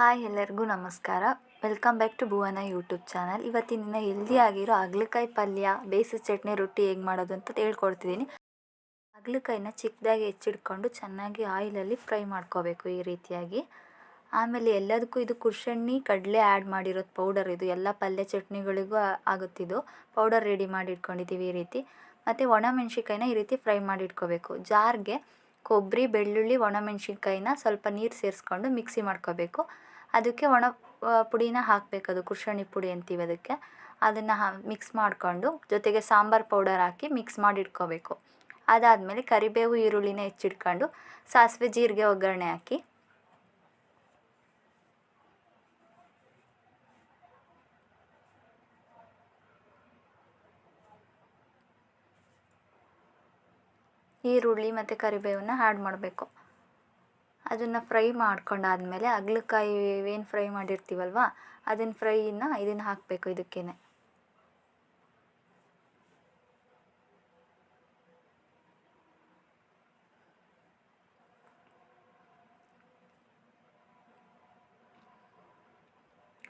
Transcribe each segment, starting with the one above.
Hi ಎಲ್ಲರಿಗೂ ನಮಸ್ಕಾರ. Welcome back to Bhuvana YouTube channel ಇವತ್ತಿನ ದಿನ ಹೆಲ್ದಿ ಆಗಿರೋ ಹಾಗಲಕಾಯಿ ಪಲ್ಯ ಬೇಯಿಸಿದ ಚಟ್ನಿ, ರೊಟ್ಟಿ ಹೇಗೆ ಮಾಡೋದು ಅಂತ ಹೇಳ್ಕೊಡ್ತಿದ್ದೀನಿ ಹಾಗಲಕಾಯಿನ ಚಿಕ್ಕದಾಗಿ ಹೆಚ್ಚಿಡ್ಕೊಂಡು ಚೆನ್ನಾಗಿ ಆಯಿಲಲ್ಲಿ ಫ್ರೈ ಮಾಡ್ಕೋಬೇಕು ಈ ರೀತಿಯಾಗಿ. ಆಮೇಲೆ ಎಲ್ಲದಕ್ಕೂ ಇದು ಕುರ್ಷಣ್ಣಿ ಕಡಲೆ ಆ್ಯಡ್ ಮಾಡಿರೋದು ಪೌಡರ್ ಇದು. ಎಲ್ಲ ಪಲ್ಯ ಚಟ್ನಿಗಳಿಗೂ ಆಗುತ್ತಿದ್ದು ಪೌಡರ್ ರೆಡಿ ಮಾಡಿ ಇಟ್ಕೊಂಡಿದ್ದೀವಿ ಈ ರೀತಿ. ಮತ್ತು ಒಣಮೆಣ್ಸಿನ್ಕಾಯಿನ ಈ ರೀತಿ ಫ್ರೈ ಮಾಡಿ ಇಟ್ಕೋಬೇಕು ಜಾರ್ಗೆ ಕೊಬ್ಬರಿ ಬೆಳ್ಳುಳ್ಳಿ, ಒಣಮೆಣ್ಸಿನ್ಕಾಯಿನ ಸ್ವಲ್ಪ ನೀರು ಸೇರಿಸ್ಕೊಂಡು ಮಿಕ್ಸಿ ಮಾಡ್ಕೋಬೇಕು. ಅದಕ್ಕೆ ಒಣ ಪುಡಿನ ಹಾಕಬೇಕು. ಅದು ಕುರ್ಷಣಿ ಪುಡಿ ಅಂತೀವಿ ಅದಕ್ಕೆ. ಅದನ್ನು ಹಾ ಮಿಕ್ಸ್ ಮಾಡಿಕೊಂಡು ಜೊತೆಗೆ ಸಾಂಬಾರು ಪೌಡರ್ ಹಾಕಿ ಮಿಕ್ಸ್ ಮಾಡಿ ಇಟ್ಕೋಬೇಕು. ಅದಾದಮೇಲೆ ಕರಿಬೇವು, ಈರುಳ್ಳಿನ ಹೆಚ್ಚಿಟ್ಕೊಂಡು ಸಾಸಿವೆ ಜೀರಿಗೆ ಒಗ್ಗರಣೆ ಹಾಕಿ. ಈರುಳ್ಳಿ ಮತ್ತು ಕರಿಬೇವನ್ನ ಆ್ಯಡ್ ಮಾಡಬೇಕು. ಅದನ್ನು ಫ್ರೈ ಮಾಡ್ಕೊಂಡಾದಮೇಲೆ ಹಾಗಲಕಾಯಿ ಏನು ಫ್ರೈ ಮಾಡಿರ್ತೀವಲ್ವ ಅದನ್ನು ಫ್ರೈನ ಇದನ್ನು ಹಾಕಬೇಕು ಇದಕ್ಕೇ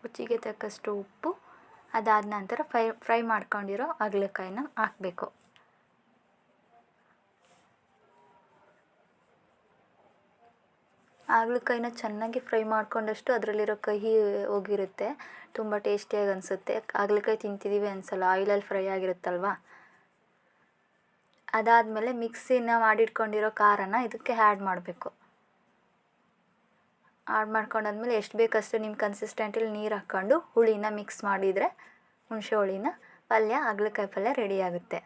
ರುಚಿಗೆ ತಕ್ಕಷ್ಟು ಉಪ್ಪು ಅದಾದ ನಂತರ ಫ್ರೈ ಫ್ರೈ ಮಾಡ್ಕೊಂಡಿರೋ ಹಾಗಲಕಾಯಿನ ಹಾಕಬೇಕು. ಹಾಗಲಕಾಯಿನ ಚೆನ್ನಾಗಿ ಫ್ರೈ ಮಾಡ್ಕೊಂಡಷ್ಟು ಅದರಲ್ಲಿರೋ ಕಹಿ ಹೋಗಿರುತ್ತೆ. ತುಂಬ ಟೇಸ್ಟಿಯಾಗಿ ಅನಿಸುತ್ತೆ. ಹಾಗಲಕಾಯಿ ತಿಂತಿದ್ದೀವಿ ಅನಿಸಲ್ಲ, ಆಯಿಲಲ್ಲಿ ಫ್ರೈ ಆಗಿರುತ್ತಲ್ವ? ಅದಾದಮೇಲೆ ಮಿಕ್ಸಿನ ಮಾಡಿಟ್ಕೊಂಡಿರೋ ಖಾರನ ಇದಕ್ಕೆ ಆ್ಯಡ್ ಮಾಡಬೇಕು. ಆ್ಯಡ್ ಮಾಡ್ಕೊಂಡಾದ್ಮೇಲೆ ಎಷ್ಟು ಬೇಕಷ್ಟು ನಿಮ್ಮ ಕನ್ಸಿಸ್ಟೆಂಟಲ್ಲಿ ನೀರು ಹಾಕ್ಕೊಂಡು ಹುಳಿನ ಮಿಕ್ಸ್ ಮಾಡಿದರೆ ಹುಣಸೆ ಹುಳಿನ ಪಲ್ಯ ಹಾಗಲಕಾಯಿ ಪಲ್ಯ ರೆಡಿ ಆಗುತ್ತೆ.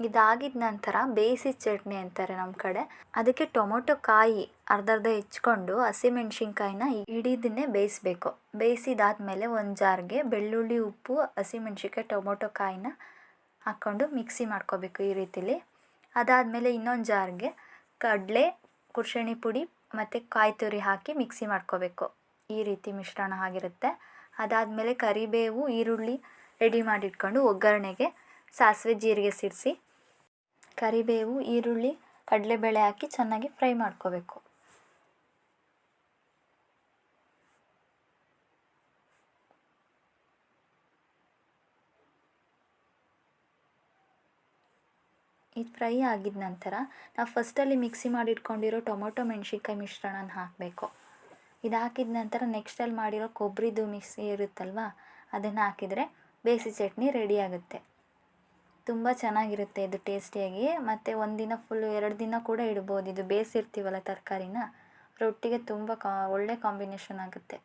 ಇದಾಗಿದ ನಂತರ ಬೇಯಿಸಿದ ಚಟ್ನಿ ಅಂತಾರೆ ನಮ್ಮ ಕಡೆ. ಅದಕ್ಕೆ ಟೊಮೊಟೊ ಕಾಯಿ ಅರ್ಧ ಅರ್ಧ ಹೆಚ್ಕೊಂಡು ಹಸಿಮೆಣ್ಸಿನ್ಕಾಯಿನ ಹಿಡಿದನ್ನೇ ಬೇಯಿಸ್ಬೇಕು. ಬೇಯಿಸಿದಾದ್ಮೇಲೆ ಒಂದು ಜಾರ್ಗೆ ಬೆಳ್ಳುಳ್ಳಿ, ಉಪ್ಪು ಹಸಿಮೆಣ್ಸಿನ್ಕಾಯಿ ಟೊಮೊಟೊ ಕಾಯಿನ ಹಾಕ್ಕೊಂಡು ಮಿಕ್ಸಿ ಮಾಡ್ಕೋಬೇಕು ಈ ರೀತಿಲಿ. ಅದಾದಮೇಲೆ ಇನ್ನೊಂದು ಜಾರ್ಗೆ ಕಡಲೆ ಕುರ್ಷಣಿ ಪುಡಿ ಮತ್ತು ಕಾಯಿ ತುರಿ ಹಾಕಿ ಮಿಕ್ಸಿ ಮಾಡ್ಕೋಬೇಕು. ಈ ರೀತಿ ಮಿಶ್ರಣ ಆಗಿರುತ್ತೆ. ಅದಾದಮೇಲೆ ಕರಿಬೇವು, ಈರುಳ್ಳಿ ರೆಡಿ ಮಾಡಿಟ್ಕೊಂಡು ಒಗ್ಗರಣೆಗೆ ಸಾಸಿವೆ ಜೀರಿಗೆ ಸಿಡಿಸಿ, ಕರಿಬೇವು, ಈರುಳ್ಳಿ, ಕಡಲೆಬೇಳೆ ಹಾಕಿ ಚೆನ್ನಾಗಿ ಫ್ರೈ ಮಾಡ್ಕೋಬೇಕು. ಇದು ಫ್ರೈ ಆಗಿದ ನಂತರ ನಾವು ಫಸ್ಟಲ್ಲಿ ಮಿಕ್ಸಿ ಮಾಡಿಟ್ಕೊಂಡಿರೋ ಟೊಮೊಟೊ ಮೆಣಸಿನ್ಕಾಯಿ ಮಿಶ್ರಣನ ಹಾಕಬೇಕು. ಇದು ಹಾಕಿದ ನಂತರ ನೆಕ್ಸ್ಟಲ್ಲಿ ಮಾಡಿರೋ ಕೊಬ್ಬರಿದು ಮಿಕ್ಸಿ ಇರುತ್ತಲ್ವ, ಅದನ್ನು ಹಾಕಿದರೆ ಬೇಸಿ ಚಟ್ನಿ ರೆಡಿ ಆಗುತ್ತೆ. ತುಂಬ ಚೆನ್ನಾಗಿರುತ್ತೆ ಇದು ಟೇಸ್ಟಿಯಾಗಿ. ಮತ್ತು ಒಂದಿನ ಫುಲ್ಲು ಎರಡು ದಿನ ಕೂಡ ಇಡ್ಬೋದು. ಇದು ಬೇಯಿಸಿರ್ತೀವಲ್ಲ ತರಕಾರಿನ? ರೊಟ್ಟಿಗೆ ತುಂಬ ಕಾ, ಒಳ್ಳೆ ಕಾಂಬಿನೇಷನ್ ಆಗುತ್ತೆ.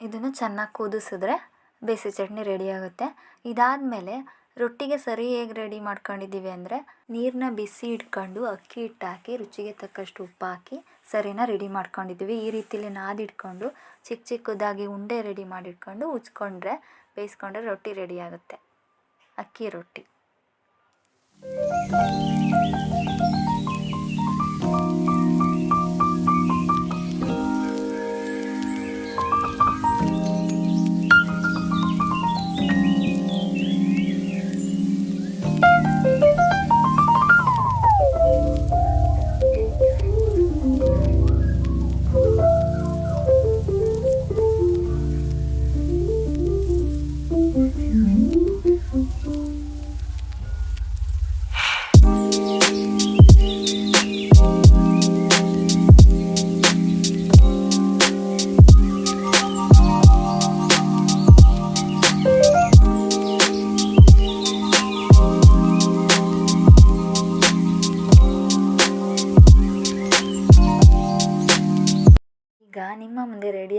ಇದನ್ನು ಚೆನ್ನಾಗಿ ಕುದಿಸಿದ್ರೆ ಬೇಸಿ ಚಟ್ನಿ ರೆಡಿ ಆಗುತ್ತೆ. ಇದಾದಮೇಲೆ ರೊಟ್ಟಿಗೆ ಸರಿ ಹೇಗೆ ರೆಡಿ ಮಾಡ್ಕೊಂಡಿದ್ದೀವಿ ಅಂದರೆ ನೀರನ್ನ ಬಿಸಿ ಇಟ್ಕೊಂಡು ಅಕ್ಕಿ ಹಿಟ್ಟು ಹಾಕಿ ರುಚಿಗೆ ತಕ್ಕಷ್ಟು ಉಪ್ಪು ಹಾಕಿ ಸರಿನ ರೆಡಿ ಮಾಡ್ಕೊಂಡಿದ್ದೀವಿ. ಈ ರೀತಿಲಿ ನಾದಿಟ್ಕೊಂಡು ಚಿಕ್ಕ ಚಿಕ್ಕದಾಗಿ ಉಂಡೆ ರೆಡಿ ಮಾಡಿಟ್ಕೊಂಡು ಉಜ್ಕೊಂಡ್ರೆ, ಬೇಯಿಸ್ಕೊಂಡ್ರೆ ರೊಟ್ಟಿ ರೆಡಿ ಆಗುತ್ತೆ. ಅಕ್ಕಿ ರೊಟ್ಟಿ. Música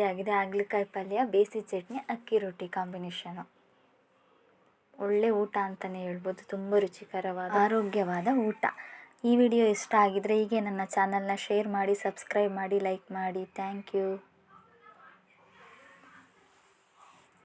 ರೆಡಿಯಾಗಿದೆ ಹಾಗಲಕಾಯಿ ಪಲ್ಯ ಬೇಸಿ ಚಟ್ನಿ, ಅಕ್ಕಿ ರೊಟ್ಟಿ ಕಾಂಬಿನೇಷನು ಒಳ್ಳೆ ಊಟ ಅಂತಲೇ ಹೇಳ್ಬೋದು. ತುಂಬ ರುಚಿಕರವಾದ, ಆರೋಗ್ಯವಾದ ಊಟ. ಈ ವಿಡಿಯೋ ಇಷ್ಟ ಆಗಿದರೆ ಹೀಗೆ ನನ್ನ ಚಾನಲ್ನ ಶೇರ್ ಮಾಡಿ ಸಬ್ಸ್ಕ್ರೈಬ್ ಮಾಡಿ ಲೈಕ್ ಮಾಡಿ. Thank you